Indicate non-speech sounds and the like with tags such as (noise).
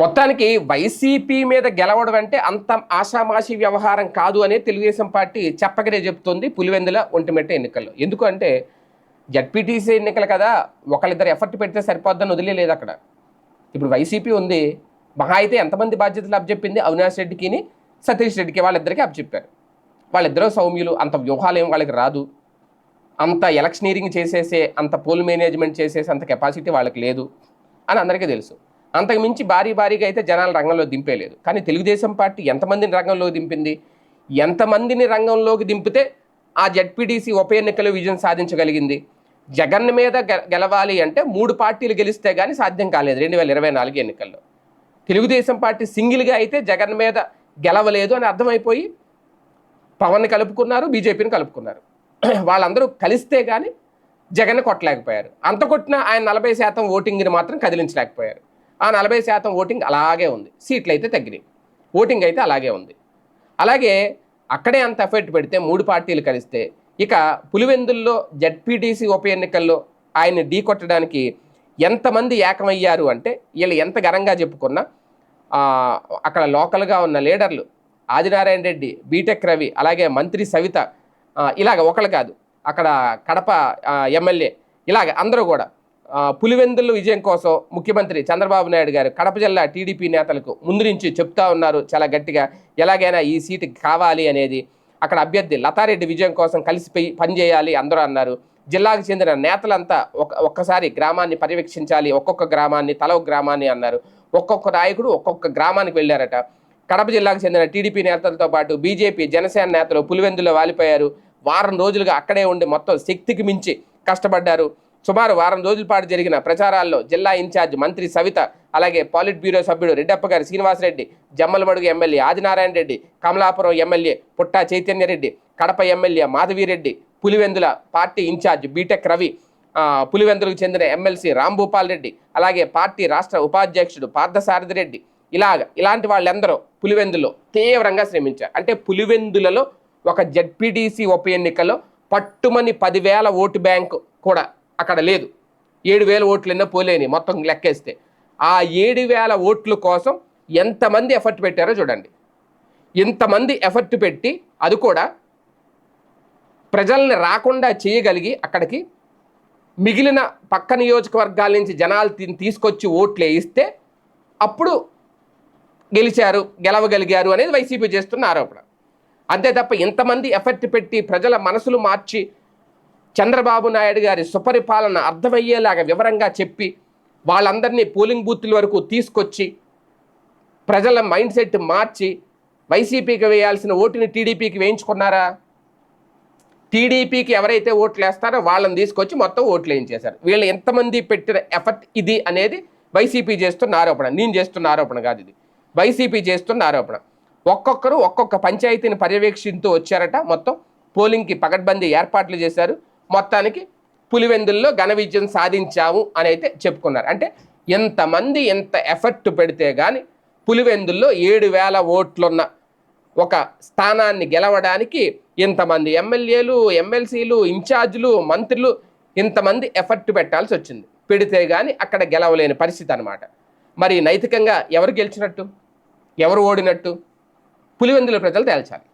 మొత్తానికి వైసీపీ మీద గెలవడం అంటే అంత ఆషామాషి వ్యవహారం కాదు అనే తెలుగుదేశం పార్టీ చెప్పకనే చెప్తుంది పులివెందుల ఒంటిమెట్ట ఎన్నికల్లో. ఎందుకంటే జడ్పీటీసీ ఎన్నికలు కదా ఒకళ్ళిద్దరు ఎఫర్ట్ పెడితే సరిపోద్దని వదిలేదు అక్కడ. ఇప్పుడు వైసీపీ ఉంది మహా అయితే ఎంతమంది బాధ్యతలు అప్పచెప్పింది అవినాష్ రెడ్డికిని సతీష్ రెడ్డికి వాళ్ళిద్దరికీ అప్పచెప్పారు. వాళ్ళిద్దరూ సౌమ్యులు అంత వ్యూహాలు ఏం వాళ్ళకి రాదు. అంత ఎలక్షనీరింగ్ చేసేసే అంత పోల్ మేనేజ్మెంట్ చేసేసే అంత కెపాసిటీ వాళ్ళకి లేదు అని అందరికీ తెలుసు. అంతకు మించి భారీ భారీగా అయితే జనాలు రంగంలో దింపేలేదు కానీ తెలుగుదేశం పార్టీ ఎంతమందిని రంగంలోకి దింపింది? ఎంతమందిని రంగంలోకి దింపితే ఆ జడ్పీటీసీ ఉప ఎన్నికలు విజయం సాధించగలిగింది? జగన్ మీద గెలవాలి అంటే మూడు పార్టీలు గెలిస్తే కానీ సాధ్యం కాలేదు రెండు వేల ఇరవై నాలుగు ఎన్నికల్లో. తెలుగుదేశం పార్టీ సింగిల్గా అయితే జగన్ మీద గెలవలేదు అని అర్థమైపోయి పవన్ కలుపుకున్నారు బీజేపీని కలుపుకున్నారు. (clears throat) వాళ్ళందరూ కలిస్తే కానీ జగన్ కొట్టలేకపోయారు. అంత కొట్టిన ఆయన నలభై శాతం ఓటింగ్ని మాత్రం కదిలించలేకపోయారు. ఆ నలభై శాతం ఓటింగ్ అలాగే ఉంది. సీట్లు అయితే తగ్గినాయి. ఓటింగ్ అయితే అలాగే ఉంది. అలాగే అక్కడే అంత ఎఫర్ట్ పెడితే మూడు పార్టీలు కలిస్తే ఇక పులివెందుల్లో జడ్పీటీసీ ఉప ఎన్నికల్లో ఆయన్ని ఢీకొట్టడానికి ఎంతమంది ఏకమయ్యారు అంటే వీళ్ళు ఎంత ఘనంగా చెప్పుకున్నా అక్కడ లోకల్గా ఉన్న లీడర్లు ఆదినారాయణ రెడ్డి బీటెక్ రవి అలాగే మంత్రి సవిత ఇలాగ ఒకళ్ళు కాదు. అక్కడ కడప ఎమ్మెల్యే ఇలాగ అందరూ కూడా పులివెందుల విజయం కోసం ముఖ్యమంత్రి చంద్రబాబు నాయుడు గారు కడప జిల్లా టీడీపీ నేతలకు ముందు నుంచి చెప్తా ఉన్నారు చాలా గట్టిగా. ఎలాగైనా ఈ సీటు కావాలి అనేది. అక్కడ అభ్యర్థి లతారెడ్డి విజయం కోసం కలిసిపోయి పనిచేయాలి అందరూ అన్నారు. జిల్లాకు చెందిన నేతలంతా ఒక ఒక్కసారి గ్రామాన్ని పర్యవేక్షించాలి. ఒక్కొక్క గ్రామాన్ని తల ఒక గ్రామాన్ని అన్నారు. ఒక్కొక్క నాయకుడు ఒక్కొక్క గ్రామానికి వెళ్ళారట. కడప జిల్లాకు చెందిన టీడీపీ నేతలతో పాటు బీజేపీ జనసేన నేతలు పులివెందులో వాలిపోయారు. వారం రోజులుగా అక్కడే ఉండి మొత్తం శక్తికి మించి కష్టపడ్డారు. సుమారు వారం రోజుల పాటు జరిగిన ప్రచారాల్లో జిల్లా ఇన్ఛార్జ్ మంత్రి సవిత అలాగే పాలిట్ బ్యూరో సభ్యుడు రెడ్డప్ప గారి Srinivasareddy Jammalamadugu MLA Adinarayana Reddy Kamalapuram MLA Putta Chaitanyareddy Kadapa MLA Madhavireddy Pulivendula party incharge B Tech Ravi పులివెందులకు చెందిన ఎమ్మెల్సీ రాంభూపాల్ రెడ్డి అలాగే పార్టీ రాష్ట్ర ఉపాధ్యక్షుడు పార్థసారథి రెడ్డి. ఇలాగ ఇలాంటి వాళ్ళందరూ పులివెందులో తీవ్రంగా శ్రమించారు. అంటే పులివెందులలో ఒక జడ్పీటీసీ ఉప ఎన్నికలో పట్టుమని పదివేల ఓటు బ్యాంకు కూడా అక్కడ లేదు. ఏడు వేల ఓట్లు ఎన్నో పోలేని మొత్తం లెక్కేస్తే. ఆ ఏడు వేల ఓట్ల కోసం ఎంతమంది ఎఫర్ట్ పెట్టారో చూడండి. ఇంతమంది ఎఫర్ట్ పెట్టి అది కూడా ప్రజల్ని రాకుండా చేయగలిగి అక్కడికి మిగిలిన పక్క నియోజకవర్గాల నుంచి జనాలు తీసుకొచ్చి ఓట్లు వేయిస్తే అప్పుడు గెలిచారు గెలవగలిగారు అనేది వైసీపీ చేస్తున్న ఆరోపణ. అంతే తప్ప ఇంతమంది ఎఫర్ట్ పెట్టి ప్రజల మనసులు మార్చి చంద్రబాబు నాయుడు గారి సుపరిపాలన అర్థమయ్యేలాగా వివరంగా చెప్పి వాళ్ళందరినీ పోలింగ్ బూత్ల వరకు తీసుకొచ్చి ప్రజల మైండ్ సెట్ మార్చి వైసీపీకి వేయాల్సిన ఓటుని టీడీపీకి వేయించుకున్నారా? టీడీపీకి ఎవరైతే ఓట్లు వేస్తారో వాళ్ళని తీసుకొచ్చి మొత్తం ఓట్లు వేయించేశారు. వీళ్ళు ఎంతమంది పెట్టిన ఎఫర్ట్ ఇది అనేది వైసీపీ చేస్తున్న ఆరోపణ. నేను చేస్తున్న ఆరోపణ కాదు ఇది. వైసీపీ చేస్తున్న ఆరోపణ. ఒక్కొక్కరు ఒక్కొక్క పంచాయతీని పర్యవేక్షిస్తూ వచ్చారట. మొత్తం పోలింగ్కి పకడ్బందీ ఏర్పాట్లు చేశారు. మొత్తానికి పులివెందుల్లో ఘన విజయం సాధించాము అని అయితే చెప్పుకున్నారు. అంటే ఎంతమంది ఎంత ఎఫర్ట్ పెడితే కానీ పులివెందుల్లో ఏడు వేల ఓట్లున్న ఒక స్థానాన్ని గెలవడానికి ఇంతమంది ఎమ్మెల్యేలు ఎమ్మెల్సీలు ఇన్ఛార్జీలు మంత్రులు ఇంతమంది ఎఫర్ట్ పెట్టాల్సి వచ్చింది. పెడితే కానీ అక్కడ గెలవలేని పరిస్థితి అనమాట మరి నైతికంగా ఎవరు గెలిచినట్టు? ఎవరు ఓడినట్టు? పులివెందుల ప్రజలు తేల్చాలి.